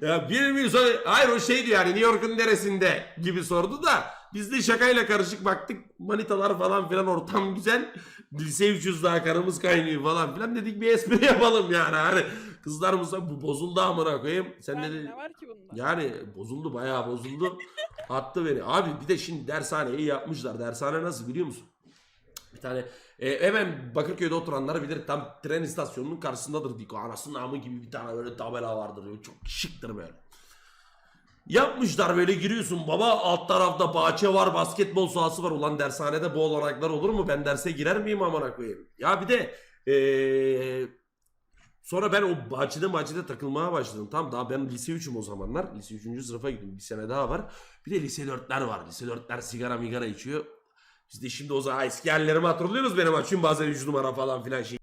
ya bir mi sonra hayır o şeydi yani New York'un neresinde gibi sordu da biz de şakayla karışık baktık manitalar falan filan ortam güzel lise 300 daha karımız kaynıyor falan filan dedik bir espri yapalım yani. Hani kızlar mı bu bozuldu amına koyayım. Sen dedi ne var ki bunda? yani bozuldu bayağı bozuldu. Attı beni. Abi bir de şimdi dershaneyi yapmışlar. Dershane nasıl biliyor musun bir tane e, hemen Bakırköy'de oturanlar bilir tam tren istasyonunun karşısındadır Diko. Anasının namı gibi bir tane böyle tabela vardır. Böyle çok şıktır böyle. Yapmışlar böyle giriyorsun baba alt tarafta bahçe var basketbol sahası var. Ulan dershanede bu olanaklar olur mu? Ben derse girer miyim amına koyayım? Ya bir de eee, sonra ben o bahçede bahçede takılmaya başladım. Tam daha ben lise 3'üm o zamanlar. Lise 3. sınıfa gidiyorum. Bir sene daha var. Bir de lise 4'ler var. Lise 4'ler sigara migara içiyor. Biz de şimdi o zaman eski hallerimi hatırlıyorsunuz benim. Açayım bazen 3 numara falan filan şey